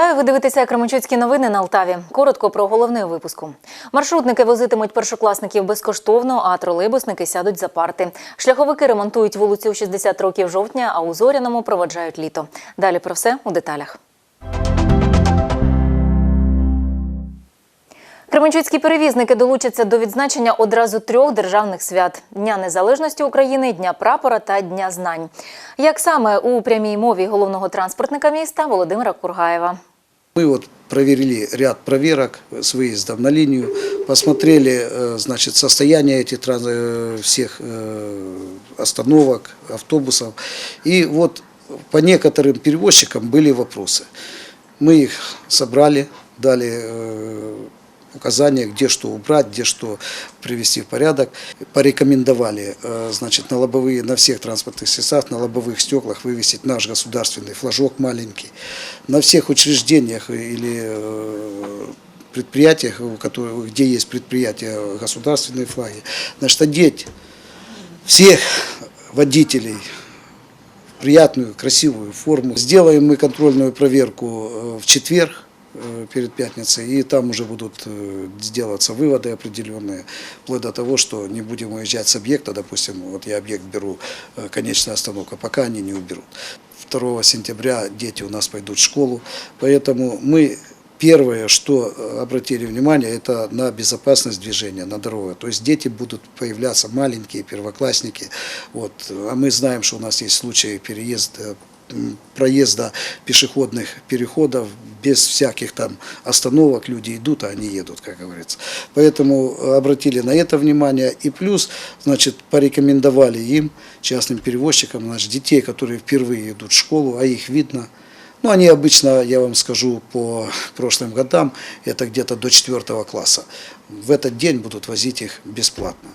Вітаю! Ви дивитеся Кременчуцькі новини на Алтаві. Коротко про головне у випуску. Маршрутники возитимуть першокласників безкоштовно, а тролейбусники сядуть за парти. Шляховики ремонтують вулицю 60 років жовтня, а у Зоряному проводжають літо. Далі про все у деталях. Кременчуцькі перевізники долучаться до відзначення одразу трьох державних свят: Дня Незалежності України, Дня прапора та Дня знань. Як саме у прямій мові головного транспортника міста Володимира Кургаєва. Мы вот провели ряд проверок с выездом на линию, посмотрели э, значит, состояние этих э, всех э, остановок, автобусов. И вот по некоторым перевозчикам были вопросы. Мы их собрали, дали указания, где что убрать, где что привести в порядок. Порекомендовали э, значит, на лобовые, на всех транспортных средствах, на лобовых стеклах вывесить наш государственный флажок маленький. На всех учреждениях или э, предприятиях, где есть предприятия, государственные флаги, значит, одеть всех водителей приятную, красивую форму. Сделаем мы контрольную проверку э, в четверг перед пятницей, и там уже будут э, сделаться выводы определенные, вплоть до того, что не будем уезжать с объекта, допустим, вот я объект беру, э, конечная остановка, пока они не уберут. 2 сентября дети у нас пойдут в школу, поэтому мы Первое, что э, обратили внимание, это на безопасность движения на дорогах. То есть дети будут появляться маленькие, первоклассники. Вот. А мы знаем, что у нас есть случаи переезда, проезда пешеходных переходов без всяких там остановок. Люди идут, а они едут, как говорится. Поэтому обратили на это внимание. И плюс, значит, порекомендовали им, частным перевозчикам, значит, детей, которые впервые идут в школу, а их видно – ну, они обычно, я вам скажу, по прошлым годам, это где-то до 4 класса. В этот день будут возить их бесплатно.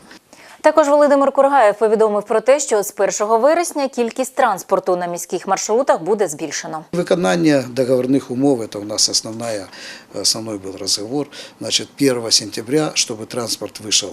Також Володимир Кургаєв повідомив про те, що з 1 вересня кількість транспорту на міських маршрутах буде збільшено. Виконання договорных умов, это у нас основная, основной был разговор. Значит, 1 сентября, чтобы транспорт вышел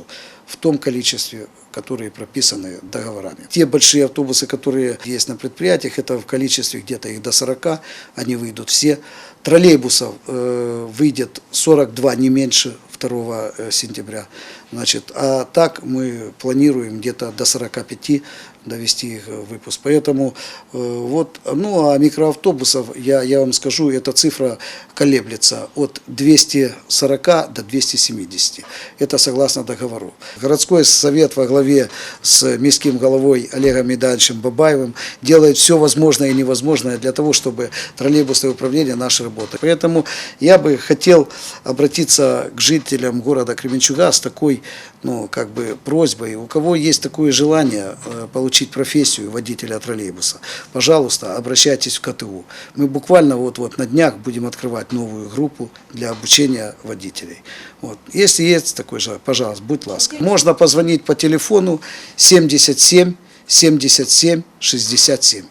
в том количестве, которые прописаны договорами. Те большие автобусы, которые есть на предприятиях, это в количестве где-то их до 40, они выйдут все. Троллейбусов э, выйдет 42, не меньше 2 сентября. Значит, а так мы планируем где-то до 45 довести их в выпуск. Поэтому э, вот, ну а микроавтобусов, я, я вам скажу, эта цифра колеблется от 240 до 270. Это согласно договору. Городской совет во главе с мирским головой Олегом Медановичем Бабаевым делает все возможное и невозможное для того, чтобы троллейбусное управление наше работало. Поэтому я бы хотел обратиться к жителям города Кременчуга с такой ну, как бы просьбой. У кого есть такое желание э, получить профессию водителя троллейбуса, пожалуйста, обращайтесь в КТУ. Мы буквально вот-вот на днях будем открывать новую группу для обучения водителей. Вот. Если есть такой же, пожалуйста, будь ласка. Можно позвонить по телефону 77 77 67.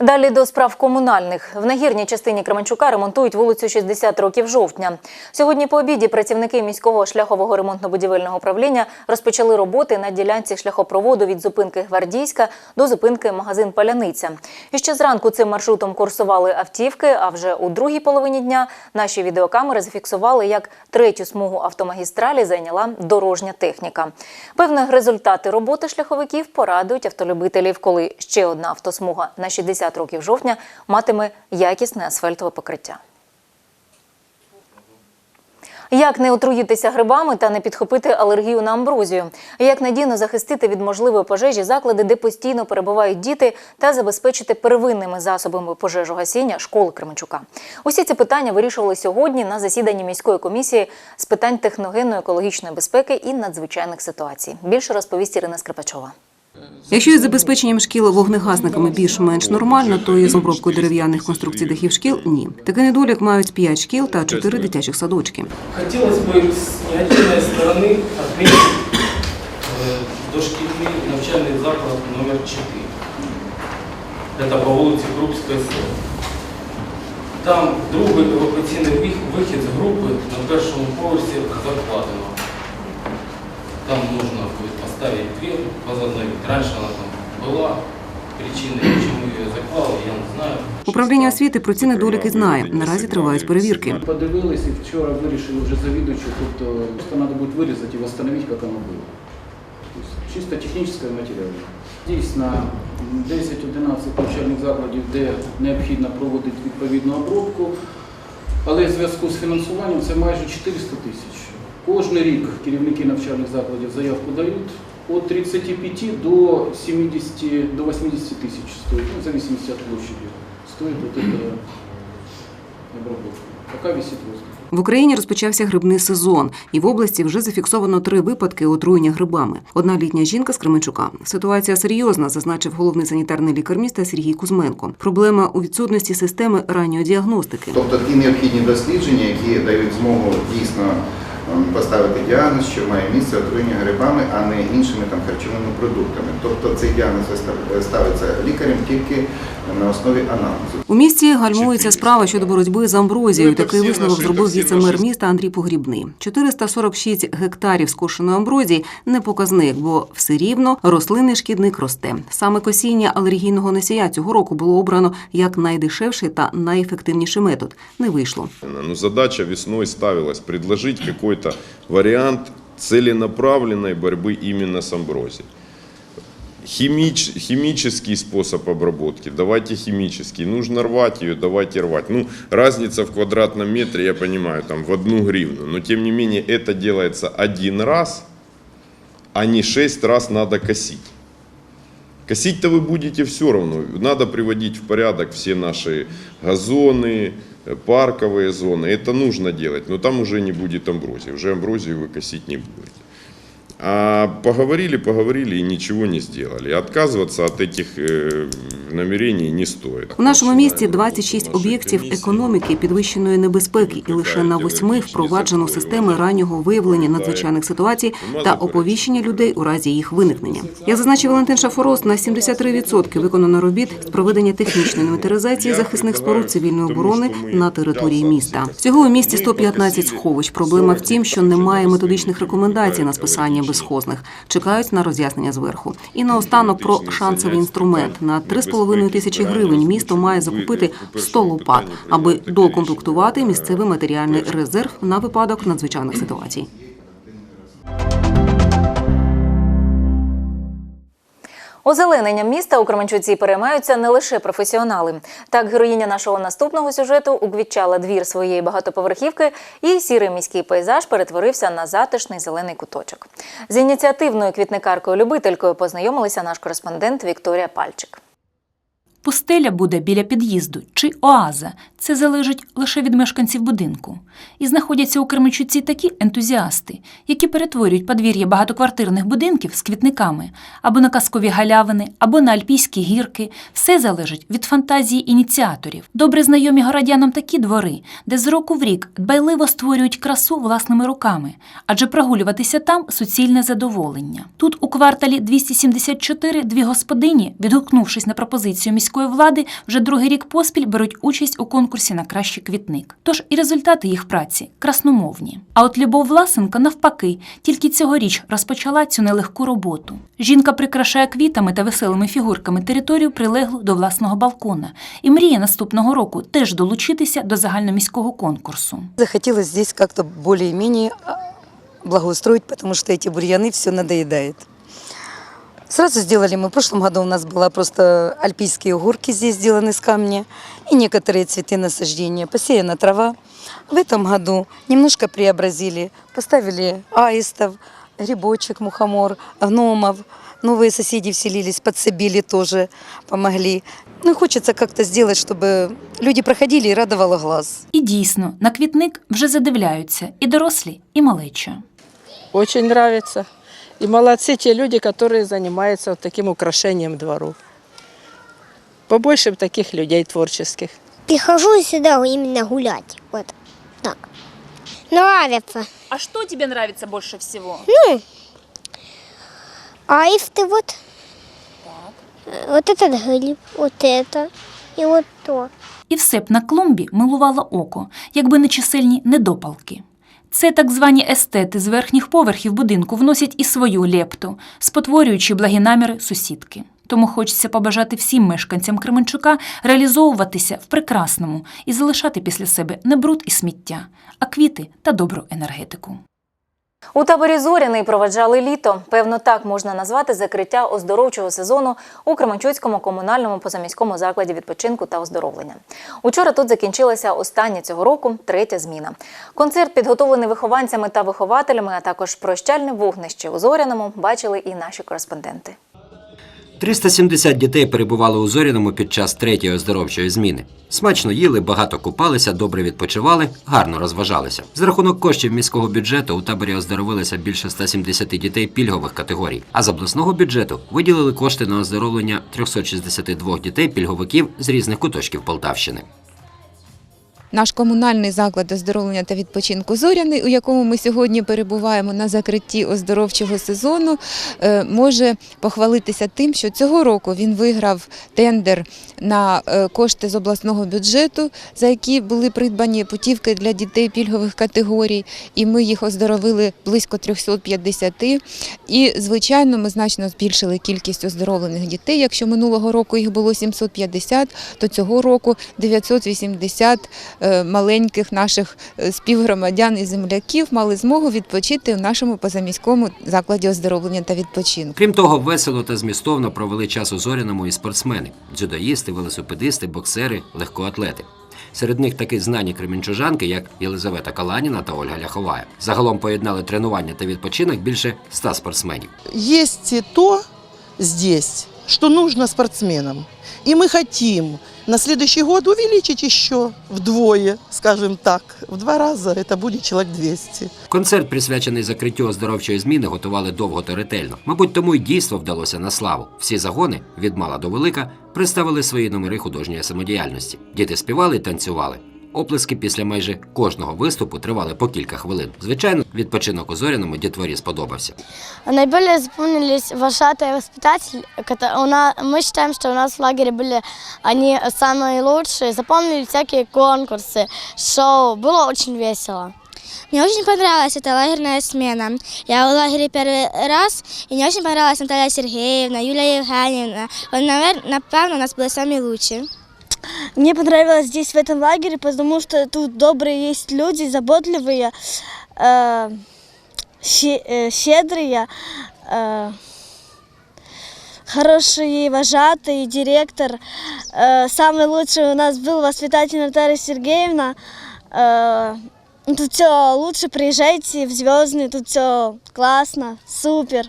Далі до справ комунальних. В нагірній частині Кременчука ремонтують вулицю 60 років жовтня. Сьогодні по обіді працівники міського шляхового ремонтно-будівельного управління розпочали роботи на ділянці шляхопроводу від зупинки Гвардійська до зупинки магазин Паляниця. І ще зранку цим маршрутом курсували автівки, а вже у другій половині дня наші відеокамери зафіксували, як третю смугу автомагістралі зайняла дорожня техніка. Певне, результати роботи шляховиків порадують автолюбителів, коли ще одна автосмуга на 60 років жовтня матиме якісне асфальтове покриття. Як не отруїтися грибами та не підхопити алергію на амброзію? Як надійно захистити від можливої пожежі заклади, де постійно перебувають діти, та забезпечити первинними засобами пожежогасіння школи Кременчука? Усі ці питання вирішували сьогодні на засіданні міської комісії з питань техногенно-екологічної безпеки і надзвичайних ситуацій. Більше розповість Ірина Скрипачова. Якщо із забезпеченням шкіл вогнегасниками більш-менш нормально, то із обробкою дерев'яних конструкцій дахів шкіл ні. Такий недолік мають 5 шкіл та 4 дитячих садочки. Хотелось бы с неотдельной стороны отметить э, дошкільний навчальний заклад номер 4. Це по вулиці Крупської 40. Там другий евакуаційний вих- вихід з групи на першому поверсі закладено. Там нужно будет поставить дверь позадной. Раньше она там була причина, чому її заклали, я не знаю. Управління освіти про ці недоліки знає. Наразі тривають перевірки. Подивились і вчора вирішили вже завідувачу, тобто треба буде вирізати і встановити, як воно було. Тобто, чисто технічне матеріальне. Дійсно, 10-11 навчальних закладів, де необхідно проводити відповідну обробку, але в зв'язку з фінансуванням це майже 400 тисяч. Кожен рік керівники навчальних закладів заявку дають від 35 до 70, до 80 тисяч стоїть, ну, в від площади, стоїть вот эта обработка. Пока висит воздух. В Україні розпочався грибний сезон, і в області вже зафіксовано три випадки отруєння грибами. Одна літня жінка з Кременчука. Ситуація серйозна, зазначив головний санітарний лікар міста Сергій Кузьменко. Проблема у відсутності системи ранньої діагностики. Тобто ті необхідні дослідження, які дають змогу дійсно поставити діагноз, що має місце отруєння грибами, а не іншими там харчовими продуктами. Тобто цей діагноз вистав- ставиться лікарем тільки на основі аналізу. У місті гальмується справа щодо боротьби з амброзією. Такий висновок зробив віце-мер міста Андрій Погрібний. 446 гектарів скошеної амброзії не показник, бо все рівно рослинний шкідник росте. Саме косіння алергійного носія цього року було обрано як найдешевший та найефективніший метод. Не вийшло. Ну, задача весной ставилась предложить какой-то вариант целенаправленной борьбы именно с амброзией. Химич, химический способ обработки, давайте химический. Нужно рвать ее, давайте рвать. Ну, разница в квадратном метре, я понимаю, там в одну гривну. Но тем не менее это делается один раз, а не шесть раз надо косить. Косить-то вы будете все равно. Надо приводить в порядок все наши газоны, парковые зоны. Это нужно делать, но там уже не будет амброзии. Уже амброзию вы косить не будете. А поговорили, поговорили и ничего не сделали. Отказываться от этих э, намерений не стоит. У нашому місті Начинаем 26 работу нашей об'єктів комиссии. економіки підвищеної небезпеки, і лише на восьми впроваджено системи раннього виявлення надзвичайних ситуацій та оповіщення людей у разі їх виникнення. Як зазначив Валентин Шафорос, на 73% виконано робіт з проведення технічної інвентаризації захисних споруд цивільної оборони на території міста. Всього у місті 115 сховищ. Проблема в тім, що немає методичних рекомендацій на списання безхозних. Чекають на роз'яснення зверху. І наостанок про шансовий інструмент на 3,5 тисячі гривень місто має закупити 100 лопат, аби докомплектувати місцевий матеріальний резерв на випадок надзвичайних ситуацій. Озелененням міста у Кременчуці переймаються не лише професіонали. Так, героїня нашого наступного сюжету уквітчала двір своєї багатоповерхівки, і сірий міський пейзаж перетворився на затишний зелений куточок. З ініціативною квітникаркою-любителькою познайомилися наш кореспондент Вікторія Пальчик. Пустеля буде біля під'їзду чи оаза. Це залежить лише від мешканців будинку. І знаходяться у Кременчуці такі ентузіасти, які перетворюють подвір'я багатоквартирних будинків з квітниками або на казкові галявини, або на альпійські гірки. Все залежить від фантазії ініціаторів. Добре знайомі городянам такі двори, де з року в рік дбайливо створюють красу власними руками, адже прогулюватися там суцільне задоволення. Тут у кварталі 274 дві господині, відгукнувшись на пропозицію міської влади, вже другий рік поспіль беруть участь у конкурсі на кращий квітник. Тож і результати їх праці красномовні. А от Любов Власенко навпаки, тільки цьогоріч розпочала цю нелегку роботу. Жінка прикрашає квітами та веселими фігурками територію прилеглу до власного балкона і мріє наступного року теж долучитися до загальноміського конкурсу. Захотелось здесь как-то более-менее а, благоустроить, потому что эти бурьяны все надоедает. Сразу сделали мы. В прошлом году у нас была просто альпийские горки здесь сделаны из камня и некоторые цветы насаждения, посеяна трава. В этом году немножко преобразили, поставили аистов, грибочек, мухомор, гномов. Новые соседи вселились, подсобили тоже, помогли. Ну и хочется как-то сделать, чтобы люди проходили и радовало глаз. І дійсно, на квітник вже задивляються і дорослі, і малеча. Очень нравится. И молодцы те люди, которые занимаются вот таким украшением дворов. Побольше б таких людей творческих. Прихожу сюда именно гулять. Вот так. Нравится. А що тобі подобається більше всього? Аисты вот. Э, Вот этот гриб, вот это и вот то. І все б на клумбі милувало око, якби не чисельні недопалки. Це так звані естети з верхніх поверхів будинку вносять і свою лепту, спотворюючи благі наміри сусідки. Тому хочеться побажати всім мешканцям Кременчука реалізовуватися в прекрасному і залишати після себе не бруд і сміття, а квіти та добру енергетику. У таборі Зоряний проведжали літо. Певно, так можна назвати закриття оздоровчого сезону у Кременчуцькому комунальному позаміському закладі відпочинку та оздоровлення. Учора тут закінчилася остання цього року третя зміна. Концерт, підготовлений вихованцями та вихователями, а також прощальне вогнище у Зоряному, бачили і наші кореспонденти. 370 дітей перебували у Зоряному під час третьої оздоровчої зміни. Смачно їли, багато купалися, добре відпочивали, гарно розважалися. За рахунок коштів міського бюджету у таборі оздоровилися більше 170 дітей пільгових категорій. А з обласного бюджету виділили кошти на оздоровлення 362 дітей пільговиків з різних куточків Полтавщини. Наш комунальний заклад оздоровлення та відпочинку Зоряний, у якому ми сьогодні перебуваємо на закритті оздоровчого сезону, е, може похвалитися тим, що цього року він виграв тендер на е, кошти з обласного бюджету, за які були придбані путівки для дітей пільгових категорій, і ми їх оздоровили близько 350. І, звичайно, ми значно збільшили кількість оздоровлених дітей. Якщо минулого року їх було 750, то цього року 980 е, маленьких наших е, співгромадян і земляків мали змогу відпочити в нашому позаміському закладі оздоровлення та відпочинку. Крім того, весело та змістовно провели час у Зоряному і спортсмени: дзюдоїсти, велосипедисти, боксери, легкоатлети. Серед них такі знані кременчужанки, як Єлизавета Каланіна та Ольга Ляховая. Загалом поєднали тренування та відпочинок більше 100 спортсменів. есть то здесь, что нужно спортсменам. И мы хотим на следующий год увеличить еще вдвое, скажем так, в два раза, это будет человек 200. Концерт, присвячений закриттю оздоровчої зміни, готували довго та ретельно. Мабуть, тому й дійство вдалося на славу. Всі загони, від мала до велика, представили свої номери художньої самодіяльності. Діти співали танцювали. Оплески після майже кожного виступу тривали по кілька хвилин. Звичайно, відпочинок у зоряному дітворі сподобався. Наиболее запомнились вожатый и воспитатель. кото- у нас- Мы считаем, что у нас в лагере были они самые лучшие. Запомнили всякие конкурсы, шоу. Было очень весело. Мне очень понравилась эта лагерная смена. Я в лагере первый раз, и мне очень понравилась Наталья Сергеевна, Юлия Евгеньевна. Вот, наверное, напевно, у нас были самые лучшие. Мне понравилось здесь, в этом лагере, потому что тут добрые есть люди, заботливые, э, щи- э, щедрые, э, хороший вожатый, директор. Э, самый лучший у нас был воспитатель Наталья Сергеевна. Э, тут все лучше, приезжайте в Звездный, тут все классно, супер.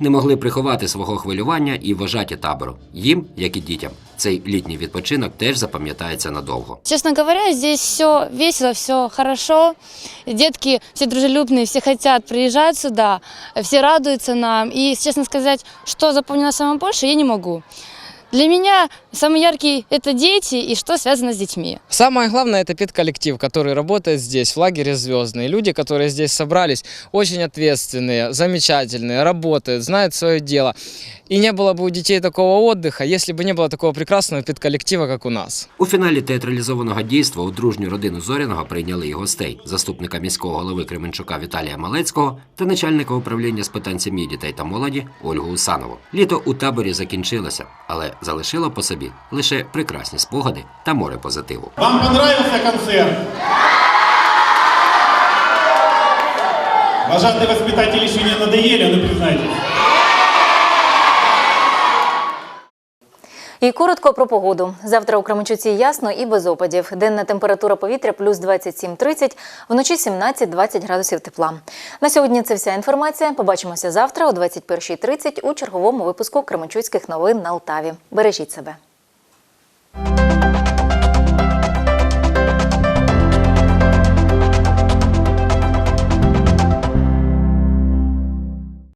Не могли приховати свого хвилювання і вважаті табору. Їм, як і дітям, цей літній відпочинок теж запам'ятається надовго. Честно говоря, здесь все весело, все хорошо. Дітки всі дружелюбні, всі хочуть приїжджати сюди, все радуються нам. И, честно сказати, що запомнилось найбільше, я не можу. Для меня самый яркий – это дети и что связано с детьми. Самое главное – это педколлектив, который работает здесь, в лагере «Звездный». Люди, которые здесь собрались, очень ответственные, замечательные, работают, знают свое дело. И не было бы у детей такого отдыха, если бы не было такого прекрасного педколлектива, как у нас. У фіналі театралізованого дійства у дружню родину Зоряного прийняли і гостей заступника міського голови Кременчука Віталія Малецького та начальника управління з питань сім'ї, дітей та молоді Ольгу Усанову. Літо у таборі закінчилося, але залишило по собі лише прекрасні спогади та море позитиву. Вам понравился концерт? Вожатые воспитатели еще не надоели, ну признайтесь. І коротко про погоду. Завтра у Кременчуці ясно і без опадів. Денна температура повітря плюс 27-30, вночі 17-20 градусів тепла. На сьогодні це вся інформація. Побачимося завтра о 21.30 у черговому випуску Кременчуцьких новин на Алтаві. Бережіть себе.